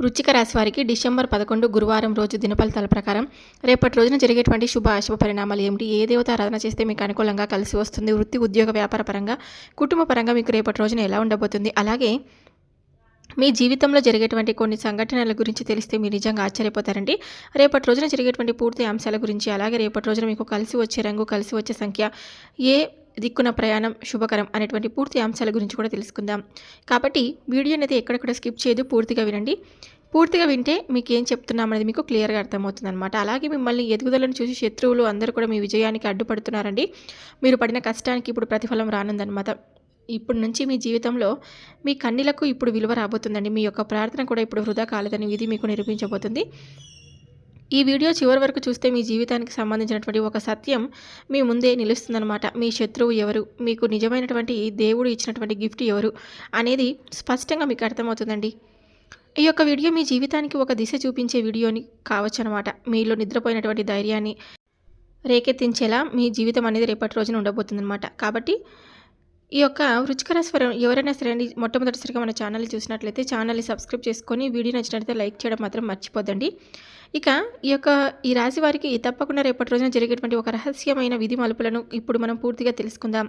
వృచ్చిక రాశి వారికి డిసెంబర్ పదకొండు గురువారం రోజు దినఫలితాల ప్రకారం రేపటి రోజున జరిగేటువంటి శుభ అశుభ పరిణామాలు ఏమిటి? ఏ దేవత ఆరాధన చేస్తే మీకు అనుకూలంగా కలిసి వస్తుంది? వృత్తి ఉద్యోగ వ్యాపార పరంగా కుటుంబ పరంగా మీకు రేపటి రోజున ఎలా ఉండబోతుంది? అలాగే మీ జీవితంలో జరిగేటువంటి కొన్ని సంఘటనల గురించి తెలిస్తే మీరు నిజంగా ఆశ్చర్యపోతారండి. రేపటి రోజున జరిగేటువంటి పూర్తి అంశాల గురించి అలాగే రేపటి రోజున మీకు కలిసి వచ్చే రంగు కలిసి వచ్చే సంఖ్య ఏ దిక్కున ప్రయాణం శుభకరం అనేటువంటి పూర్తి అంశాల గురించి కూడా తెలుసుకుందాం. కాబట్టి వీడియోని అయితే ఎక్కడెక్కడ స్కిప్ చేయదు పూర్తిగా వినండి. పూర్తిగా వింటే మీకు ఏం చెప్తున్నాం అనేది మీకు క్లియర్గా అర్థమవుతుంది అనమాట అలాగే మిమ్మల్ని ఎదుగుదలను చూసి శత్రువులు అందరూ కూడా మీ విజయానికి అడ్డుపడుతున్నారండి. మీరు పడిన కష్టానికి ఇప్పుడు ప్రతిఫలం రానుందనమాట ఇప్పటి నుంచి మీ జీవితంలో మీ కన్నీలకు ఇప్పుడు విలువ రాబోతుందండి. మీ యొక్క ప్రార్థన కూడా ఇప్పుడు వృధా కాలేదని విధి మీకు నిరూపించబోతుంది. ఈ వీడియో చివరి వరకు చూస్తే మీ జీవితానికి సంబంధించినటువంటి ఒక సత్యం మీ ముందే నిలుస్తుందనమాట మీ శత్రువు ఎవరు? మీకు నిజమైనటువంటి దేవుడు ఇచ్చినటువంటి గిఫ్ట్ ఎవరు? అనేది స్పష్టంగా మీకు అర్థమవుతుందండి. ఈ యొక్క వీడియో మీ జీవితానికి ఒక దిశ చూపించే వీడియోని కావచ్చు అనమాట మీలో నిద్రపోయినటువంటి ధైర్యాన్ని రేకెత్తించేలా మీ జీవితం అనేది రేపటి రోజున ఉండబోతుందన్నమాట. కాబట్టి ఈ యొక్క రుచికర స్వరం ఎవరైనా సరే అండి మొట్టమొదటిసారిగా మన ఛానల్ చూసినట్లయితే ఛానల్ని సబ్స్క్రైబ్ చేసుకొని వీడియో నచ్చినట్లయితే లైక్ చేయడం మాత్రం మర్చిపోదండి ఇక ఈ యొక్క ఈ రాశి వారికి తప్పకుండా రేపటి రోజున జరిగేటువంటి ఒక రహస్యమైన విధి మలుపులను ఇప్పుడు మనం పూర్తిగా తెలుసుకుందాం.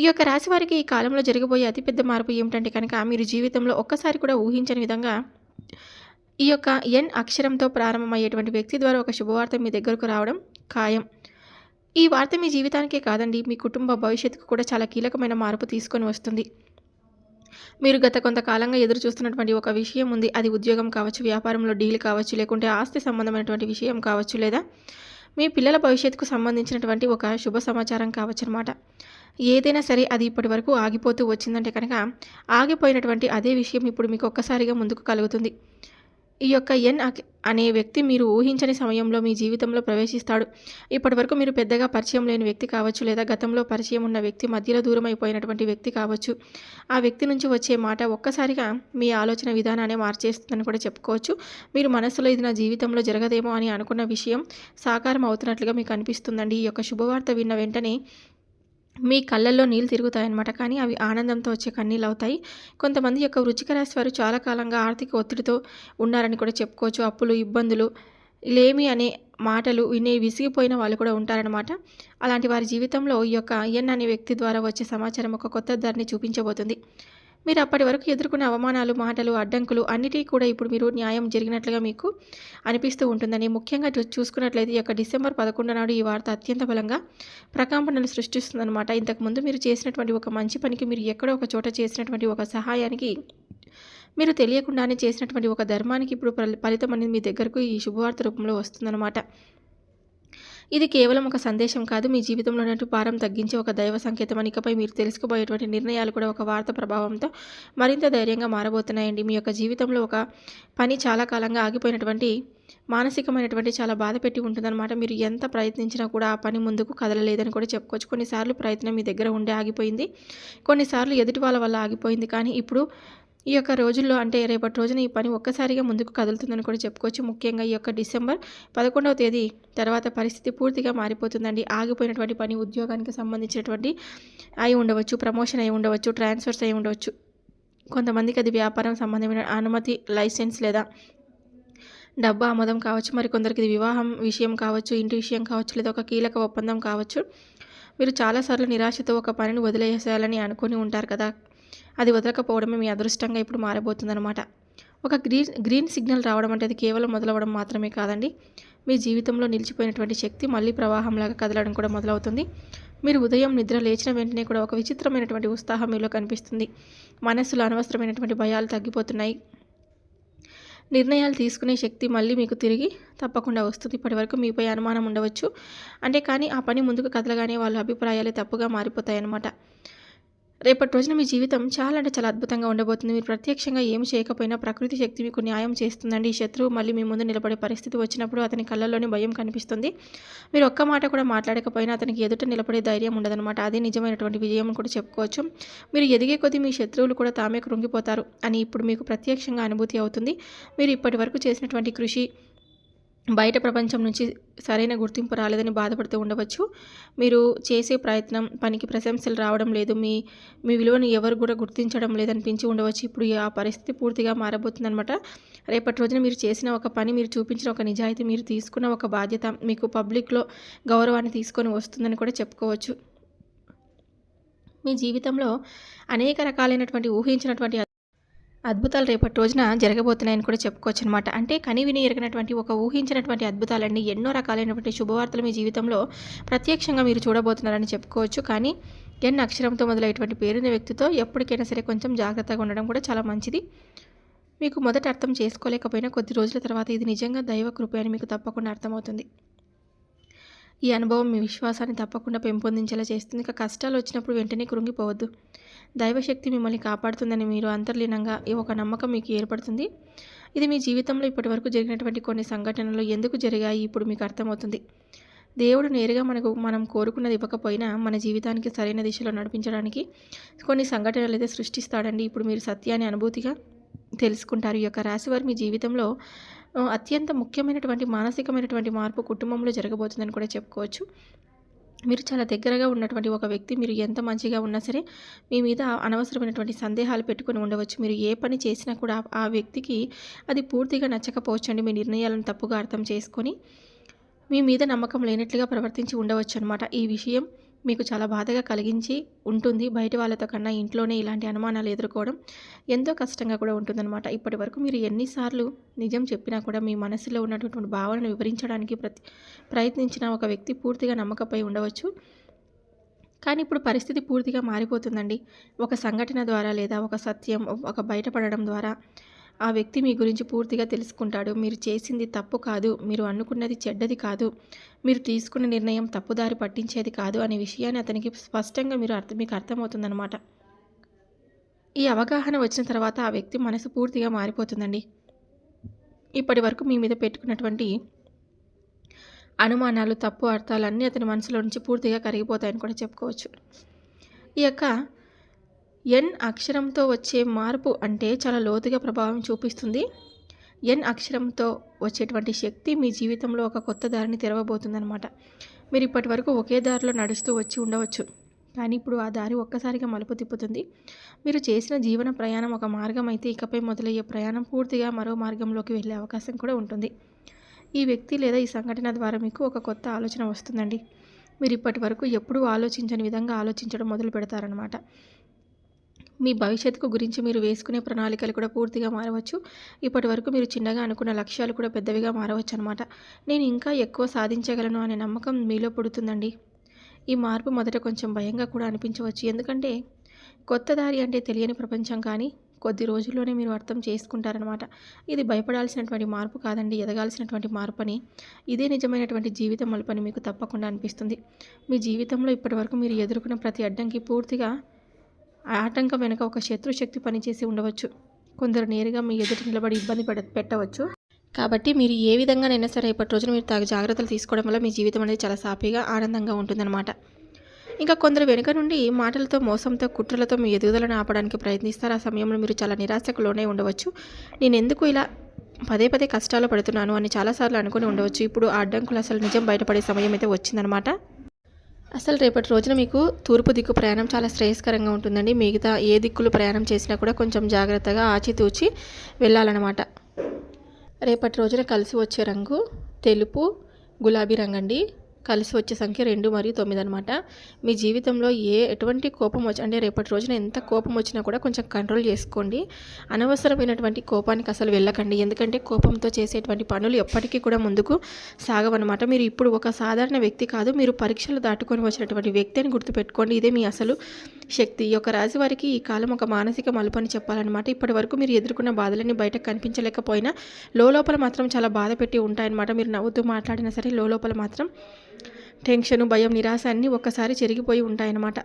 ఈ యొక్క రాశి వారికి ఈ కాలంలో జరగబోయే అతిపెద్ద మార్పు ఏమిటంటే కనుక మీరు జీవితంలో ఒక్కసారి కూడా ఊహించని విధంగా ఈ యొక్క ఎన్ అక్షరంతో ప్రారంభమయ్యేటువంటి వ్యక్తి ద్వారా ఒక శుభవార్త మీ దగ్గరకు రావడం ఖాయం. ఈ వార్త మీ జీవితానికే కాదండి మీ కుటుంబ భవిష్యత్తుకు కూడా చాలా కీలకమైన మార్పు తీసుకొని వస్తుంది. మీరు గత కొంతకాలంగా ఎదురు చూస్తున్నటువంటి ఒక విషయం ఉంది. అది ఉద్యోగం కావచ్చు వ్యాపారంలో డీల్ కావచ్చు లేకుంటే ఆస్తి సంబంధమైనటువంటి విషయం కావచ్చు లేదా మీ పిల్లల భవిష్యత్తుకు సంబంధించినటువంటి ఒక శుభ సమాచారం కావచ్చు అనమాట ఏదైనా సరే అది ఇప్పటి వరకు ఆగిపోతూ వచ్చిందంటే కనుక ఆగిపోయినటువంటి అదే విషయం ఇప్పుడు మీకు ఒక్కసారిగా ముందుకు కలుగుతుంది. ఈ యొక్క ఎన్ అనే వ్యక్తి మీరు ఊహించని సమయంలో మీ జీవితంలో ప్రవేశిస్తాడు. ఇప్పటివరకు మీరు పెద్దగా పరిచయం లేని వ్యక్తి కావచ్చు లేదా గతంలో పరిచయం ఉన్న వ్యక్తి మధ్యలో దూరం అయిపోయినటువంటి వ్యక్తి కావచ్చు. ఆ వ్యక్తి నుంచి వచ్చే మాట ఒక్కసారిగా మీ ఆలోచన విధానాన్ని మార్చేస్తుందని కూడా చెప్పుకోవచ్చు. మీరు మనసులో ఇది నా జీవితంలో జరగదేమో అని అనుకున్న విషయం సాకారం అవుతున్నట్లుగా మీకు అనిపిస్తుందండి. ఈ యొక్క శుభవార్త విన్న వెంటనే మీ కళ్ళల్లో నీళ్ళు తిరుగుతాయన్నమాట. కానీ అవి ఆనందంతో వచ్చే కన్నీళ్ళు అవుతాయి. కొంతమంది యొక్క వృచ్చిక రాశి వారు చాలా కాలంగా ఆర్థిక ఒత్తిడితో ఉన్నారని కూడా చెప్పుకోవచ్చు. అప్పులు ఇబ్బందులు లేమి అనే మాటలు వినే విసిగిపోయిన వాళ్ళు కూడా ఉంటారనమాట అలాంటి వారి జీవితంలో ఈ యొక్క ఎన్ అనే వ్యక్తి ద్వారా వచ్చే సమాచారం ఒక కొత్త ధరని చూపించబోతుంది. మీరు అప్పటి వరకు ఎదుర్కొన్న అవమానాలు మాటలు అడ్డంకులు అన్నిటికీ కూడా ఇప్పుడు మీరు న్యాయం జరిగినట్లుగా మీకు అనిపిస్తూ ఉంటుందని ముఖ్యంగా చూసుకున్నట్లయితే ఈ యొక్క డిసెంబర్ పదకొండు నాడు ఈ వార్త అత్యంత బలంగా ప్రకంపనలు సృష్టిస్తుందన్నమాట. ఇంతకుముందు మీరు చేసినటువంటి ఒక మంచి పనికి మీరు ఎక్కడో ఒక చోట చేసినటువంటి ఒక సహాయానికి మీరు తెలియకుండానే చేసినటువంటి ఒక ధర్మానికి ఇప్పుడు ఫలితం అనేది మీ దగ్గరకు ఈ శుభవార్త రూపంలో వస్తుందన్నమాట. ఇది కేవలం ఒక సందేశం కాదు. మీ జీవితంలో ఉన్నట్టు భారం తగ్గించే ఒక దైవ సంకేతం అని ఇకపై మీరు తెలుసుకోబోయేటువంటి నిర్ణయాలు కూడా ఒక వార్త ప్రభావంతో మరింత ధైర్యంగా మారబోతున్నాయండి. మీ యొక్క జీవితంలో ఒక పని చాలా కాలంగా ఆగిపోయినటువంటి మానసికమైనటువంటి చాలా బాధ పెట్టి ఉంటుందన్నమాట. మీరు ఎంత ప్రయత్నించినా కూడా ఆ పని ముందుకు కదలలేదని కూడా చెప్పుకోవచ్చు. కొన్నిసార్లు ప్రయత్నం మీ దగ్గర ఉండే ఆగిపోయింది. కొన్నిసార్లు ఎదుటి వాళ్ళ వల్ల ఆగిపోయింది. కానీ ఇప్పుడు ఈ యొక్క రోజుల్లో అంటే రేపటి రోజున ఈ పని ఒక్కసారిగా ముందుకు కదులుతుందని కూడా చెప్పుకోవచ్చు. ముఖ్యంగా ఈ యొక్క డిసెంబర్ పదకొండవ తేదీ తర్వాత పరిస్థితి పూర్తిగా మారిపోతుందండి. ఆగిపోయినటువంటి పని ఉద్యోగానికి సంబంధించినటువంటి అయి ఉండవచ్చు ప్రమోషన్ అయి ఉండవచ్చు ట్రాన్స్ఫర్స్ అయి ఉండవచ్చు. కొంతమందికి అది వ్యాపారం సంబంధమైన అనుమతి లైసెన్స్ లేదా డబ్బు ఆమోదం కావచ్చు. మరి కొందరికి ఇది వివాహం విషయం కావచ్చు ఇంటి విషయం కావచ్చు లేదా ఒక కీలక ఒప్పందం కావచ్చు. మీరు చాలాసార్లు నిరాశతో ఒక పనిని వదిలేసేయాలని అనుకుని ఉంటారు కదా. అది వదలకపోవడమే మీ అదృష్టంగా ఇప్పుడు మారబోతుందన్నమాట. ఒక గ్రీన్ గ్రీన్ సిగ్నల్ రావడం అంటే అది కేవలం మొదలవడం మాత్రమే కాదండి. మీ జీవితంలో నిలిచిపోయినటువంటి శక్తి మళ్ళీ ప్రవాహంలాగా కదలడం కూడా మొదలవుతుంది. మీరు ఉదయం నిద్ర లేచిన వెంటనే కూడా ఒక విచిత్రమైనటువంటి ఉత్సాహం మీలో కనిపిస్తుంది. మనస్సులో అనవసరమైనటువంటి భయాలు తగ్గిపోతున్నాయి. నిర్ణయాలు తీసుకునే శక్తి మళ్ళీ మీకు తిరిగి తప్పకుండా వస్తుంది. ఇప్పటి వరకు మీపై అనుమానం ఉండవచ్చు. అంటే కానీ ఆ పని ముందుకు కదలగానే వాళ్ళ అభిప్రాయాలే తప్పుగా మారిపోతాయి అన్నమాట రేపటి రోజున మీ జీవితం చాలా అంటే చాలా అద్భుతంగా ఉండబోతుంది. మీరు ప్రత్యక్షంగా ఏమి చేయకపోయినా ప్రకృతి శక్తి మీకు న్యాయం చేస్తుందండి. ఈ శత్రువు మళ్ళీ మీ ముందు నిలబడే పరిస్థితి వచ్చినప్పుడు అతని కళ్ళల్లోనే భయం కనిపిస్తుంది. మీరు ఒక్క మాట కూడా మాట్లాడకపోయినా అతనికి ఎదుట నిలబడే ధైర్యం ఉండదన్నమాట. అదే నిజమైనటువంటి విజయం కూడా చెప్పుకోవచ్చు. మీరు ఎదిగే కొద్దీ మీ శత్రువులు కూడా తామే కృంగిపోతారు అని ఇప్పుడు మీకు ప్రత్యక్షంగా అనుభూతి అవుతుంది. మీరు ఇప్పటి వరకు చేసినటువంటి కృషి బయట ప్రపంచం నుంచి సరైన గుర్తింపు రాలేదని బాధపడుతూ ఉండవచ్చు. మీరు చేసే ప్రయత్నం పనికి ప్రశంసలు రావడం లేదు. మీ మీ విలువను ఎవరు కూడా గుర్తించడం లేదనిపించి ఉండవచ్చు. ఇప్పుడు ఆ పరిస్థితి పూర్తిగా మారబోతుందనమాట రేపటి రోజున మీరు చేసిన ఒక పని మీరు చూపించిన ఒక నిజాయితీ మీరు తీసుకున్న ఒక బాధ్యత మీకు పబ్లిక్లో గౌరవాన్ని తీసుకొని వస్తుందని కూడా చెప్పుకోవచ్చు. మీ జీవితంలో అనేక రకాలైనటువంటి ఊహించినటువంటి అద్భుతాలు రేపటి రోజున జరగబోతున్నాయని కూడా చెప్పుకోవచ్చు అనమాట అంటే కని విని ఎరగినటువంటి ఒక ఊహించినటువంటి అద్భుతాలన్నీ ఎన్నో రకాలైనటువంటి శుభవార్తలు మీ జీవితంలో ప్రత్యక్షంగా మీరు చూడబోతున్నారని చెప్పుకోవచ్చు. కానీ ఎన్ అక్షరంతో మొదలైనటువంటి పేరున్న వ్యక్తితో ఎప్పటికైనా సరే కొంచెం జాగ్రత్తగా ఉండడం కూడా చాలా మంచిది. మీకు మొదట అర్థం చేసుకోలేకపోయినా కొద్ది రోజుల తర్వాత ఇది నిజంగా దైవ కృప అని మీకు తప్పకుండా అర్థమవుతుంది. ఈ అనుభవం మీ విశ్వాసాన్ని తప్పకుండా పెంపొందించేలా చేస్తుంది. ఇక కష్టాలు వచ్చినప్పుడు వెంటనే కృంగిపోవద్దు. దైవశక్తి మిమ్మల్ని కాపాడుతుందని మీరు అంతర్లీనంగా ఈ ఒక నమ్మకం మీకు ఏర్పడుతుంది. ఇది మీ జీవితంలో ఇప్పటివరకు జరిగినటువంటి కొన్ని సంఘటనలు ఎందుకు జరిగాయి ఇప్పుడు మీకు అర్థమవుతుంది. దేవుడు నేరుగా మనకు మనం కోరుకున్నది ఇవ్వకపోయినా మన జీవితానికి సరైన దిశలో నడిపించడానికి కొన్ని సంఘటనలు అయితే సృష్టిస్తాడండి. ఇప్పుడు మీరు సత్యాన్ని అనుభూతిగా తెలుసుకుంటారు. ఈ యొక్క రాశివారు మీ జీవితంలో అత్యంత ముఖ్యమైనటువంటి మానసికమైనటువంటి మార్పు కుటుంబంలో జరగబోతుందని కూడా చెప్పుకోవచ్చు. మీరు చాలా దగ్గరగా ఉన్నటువంటి ఒక వ్యక్తి మీరు ఎంత మంచిగా ఉన్నా సరే మీ మీద అనవసరమైనటువంటి సందేహాలు పెట్టుకుని ఉండవచ్చు. మీరు ఏ పని చేసినా కూడా ఆ వ్యక్తికి అది పూర్తిగా నచ్చకపోవచ్చు అండి మీ నిర్ణయాలను తప్పుగా అర్థం చేసుకొని మీ మీద నమ్మకం లేనట్లుగా ప్రవర్తించి ఉండవచ్చు అనమాట ఈ విషయం మీకు చాలా బాధగా కలిగించి ఉంటుంది. బయట వాళ్ళతో కన్నా ఇంట్లోనే ఇలాంటి అనుమానాలు ఎదుర్కోవడం ఎంతో కష్టంగా కూడా ఉంటుందన్నమాట. ఇప్పటి వరకు మీరు ఎన్నిసార్లు నిజం చెప్పినా కూడా మీ మనసులో ఉన్నటువంటి భావనను వివరించడానికి ప్రతి ప్రయత్నించిన ఒక వ్యక్తి పూర్తిగా నమ్మకపై ఉండవచ్చు. కానీ ఇప్పుడు పరిస్థితి పూర్తిగా మారిపోతుందండి. ఒక సంఘటన ద్వారా లేదా ఒక సత్యం ఒక బయటపడడం ద్వారా ఆ వ్యక్తి మీ గురించి పూర్తిగా తెలుసుకుంటాడు. మీరు చేసింది తప్పు కాదు. మీరు అనుకున్నది చెడ్డది కాదు. మీరు తీసుకున్న నిర్ణయం తప్పుదారి పట్టించేది కాదు అనే విషయాన్ని అతనికి స్పష్టంగా మీరు అర్థం మీకు అర్థమవుతుందన్నమాట. ఈ అవగాహన వచ్చిన తర్వాత ఆ వ్యక్తి మనసు పూర్తిగా మారిపోతుందండి. ఇప్పటి వరకు మీ మీద పెట్టుకున్నటువంటి అనుమానాలు తప్పు అర్థాలు అన్నీ అతని మనసులో నుంచి పూర్తిగా కరిగిపోతాయని కూడా చెప్పుకోవచ్చు. ఈ యొక్క ఎన్ అక్షరంతో వచ్చే మార్పు అంటే చాలా లోతుగా ప్రభావం చూపిస్తుంది. ఎన్ అక్షరంతో వచ్చేటువంటి శక్తి మీ జీవితంలో ఒక కొత్త దారిని తెరవబోతుందన్నమాట. మీరు ఇప్పటి వరకు ఒకే దారిలో నడుస్తూ వచ్చి ఉండవచ్చు. కానీ ఇప్పుడు ఆ దారి ఒక్కసారిగా మలుపు తిప్పుతుంది. మీరు చేసిన జీవన ప్రయాణం ఒక మార్గం అయితే ఇకపై మొదలయ్యే ప్రయాణం పూర్తిగా మరో మార్గంలోకి వెళ్ళే అవకాశం కూడా ఉంటుంది. ఈ వ్యక్తి లేదా ఈ సంఘటన ద్వారా మీకు ఒక కొత్త ఆలోచన వస్తుందండి. మీరు ఇప్పటి వరకు ఎప్పుడూ ఆలోచించని విధంగా ఆలోచించడం మొదలు పెడతారనమాట మీ భవిష్యత్తుకు గురించి మీరు వేసుకునే ప్రణాళికలు కూడా పూర్తిగా మారవచ్చు. ఇప్పటి వరకు మీరు చిన్నగా అనుకున్న లక్ష్యాలు కూడా పెద్దవిగా మారవచ్చు అనమాట నేను ఇంకా ఎక్కువ సాధించగలను అనే నమ్మకం మీలో పుడుతుందండి. ఈ మార్పు మొదట కొంచెం భయంగా కూడా అనిపించవచ్చు. ఎందుకంటే కొత్త దారి అంటే తెలియని ప్రపంచం కానీ కొద్ది రోజుల్లోనే మీరు అర్థం చేసుకుంటారనమాట ఇది భయపడాల్సినటువంటి మార్పు కాదండి ఎదగాల్సినటువంటి మార్పు అని ఇదే నిజమైనటువంటి జీవితం మలుపని మీకు తప్పకుండా అనిపిస్తుంది. మీ జీవితంలో ఇప్పటివరకు మీరు ఎదుర్కొన్న ప్రతి అడ్డంకి పూర్తిగా ఆ ఆటంకం వెనుక ఒక శత్రుశక్తి పనిచేసి ఉండవచ్చు. కొందరు నేరుగా మీ ఎదుట నిలబడి ఇబ్బంది పెడ పెట్టవచ్చు. కాబట్టి మీరు ఏ విధంగానైనా సరే ఇప్పటి రోజున మీరు తగు జాగ్రత్తలు తీసుకోవడం వల్ల మీ జీవితం అనేది చాలా సాఫీగా ఆనందంగా ఉంటుందన్నమాట. ఇంకా కొందరు వెనుక నుండి మాటలతో మోసంతో కుట్రలతో మీ ఎదుగుదలను ఆపడానికి ప్రయత్నిస్తారు. ఆ సమయంలో మీరు చాలా నిరాశకు లోనే ఉండవచ్చు. నేను ఎందుకు ఇలా పదే పదే కష్టాలు పడుతున్నాను అని చాలాసార్లు అనుకుని ఉండవచ్చు. ఇప్పుడు ఆ అడ్డంకులు అసలు నిజం బయటపడే సమయం అయితే వచ్చిందనమాట అసలు రేపటి రోజున మీకు తూర్పు దిక్కు ప్రయాణం చాలా శ్రేయస్కరంగా ఉంటుందండి. మిగతా ఏ దిక్కులు ప్రయాణం చేసినా కూడా కొంచెం జాగ్రత్తగా ఆచితూచి వెళ్ళాలన్నమాట. రేపటి రోజున కలిసి వచ్చే రంగు తెలుపు గులాబీ రంగు అండి కలిసి వచ్చే సంఖ్య రెండు మరియు తొమ్మిది అనమాట మీ జీవితంలో ఏ ఎటువంటి కోపం వచ్చి అంటే రేపటి రోజున ఎంత కోపం వచ్చినా కూడా కొంచెం కంట్రోల్ చేసుకోండి. అనవసరమైనటువంటి కోపానికి అసలు వెళ్ళకండి. ఎందుకంటే కోపంతో చేసేటువంటి పనులు ఎప్పటికీ కూడా ముందుకు సాగవన్నమాట మీరు ఇప్పుడు ఒక సాధారణ వ్యక్తి కాదు. మీరు పరీక్షలు దాటుకొని వచ్చినటువంటి వ్యక్తి అని గుర్తుపెట్టుకోండి. ఇదే మీ అసలు శక్తి ఈ యొక్క రాశి వారికి ఈ కాలం ఒక మానసిక మలుపు అని చెప్పాలన్నమాట. ఇప్పటి వరకు మీరు ఎదుర్కొన్న బాధలన్నీ బయటకు కనిపించలేకపోయినా లోపల మాత్రం చాలా బాధ పెట్టి ఉంటాయన్నమాట. మీరు నవ్వుతూ మాట్లాడినా సరే లోపల మాత్రం టెన్షన్ భయం నిరాశ అన్నీ ఒక్కసారి చెరిగిపోయి ఉంటాయన్నమాట.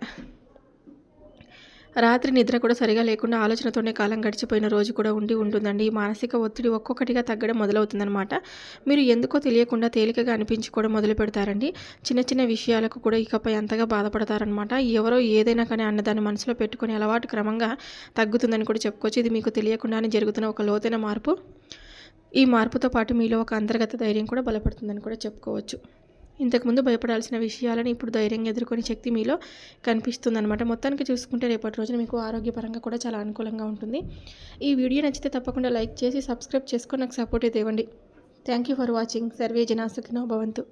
రాత్రి నిద్ర కూడా సరిగా లేకుండా ఆలోచనతోనే కాలం గడిచిపోయిన రోజు కూడా ఉండి ఉంటుందండి. ఈ మానసిక ఒత్తిడి ఒక్కొక్కటిగా తగ్గడం మొదలవుతుందన్నమాట. మీరు ఎందుకో తెలియకుండా తేలికగా అనిపించుకోవడం మొదలు పెడతారండి. చిన్న చిన్న విషయాలకు కూడా ఇకపై అంతగా బాధపడతారనమాట ఎవరో ఏదైనా కానీ అన్నదాన్ని మనసులో పెట్టుకునే అలవాటు క్రమంగా తగ్గుతుందని కూడా చెప్పుకోవచ్చు. ఇది మీకు తెలియకుండానే జరుగుతున్న ఒక లోతైన మార్పు. ఈ మార్పుతో పాటు మీలో ఒక అంతర్గత ధైర్యం కూడా బలపడుతుందని కూడా చెప్పుకోవచ్చు. ఇంతకుముందు భయపడాల్సిన విషయాలను ఇప్పుడు ధైర్యంగా ఎదుర్కొనే శక్తి మీలో కనిపిస్తుందనమాట మొత్తానికి చూసుకుంటే రేపటి రోజున మీకు ఆరోగ్యపరంగా కూడా చాలా అనుకూలంగా ఉంటుంది. ఈ వీడియో నచ్చితే తప్పకుండా లైక్ చేసి సబ్స్క్రైబ్ చేసుకొని నాకు సపోర్ట్ అయితే ఇవ్వండి థ్యాంక్ యూ ఫర్ వాచింగ్. సర్వే జనా సుఖినో భవంతు.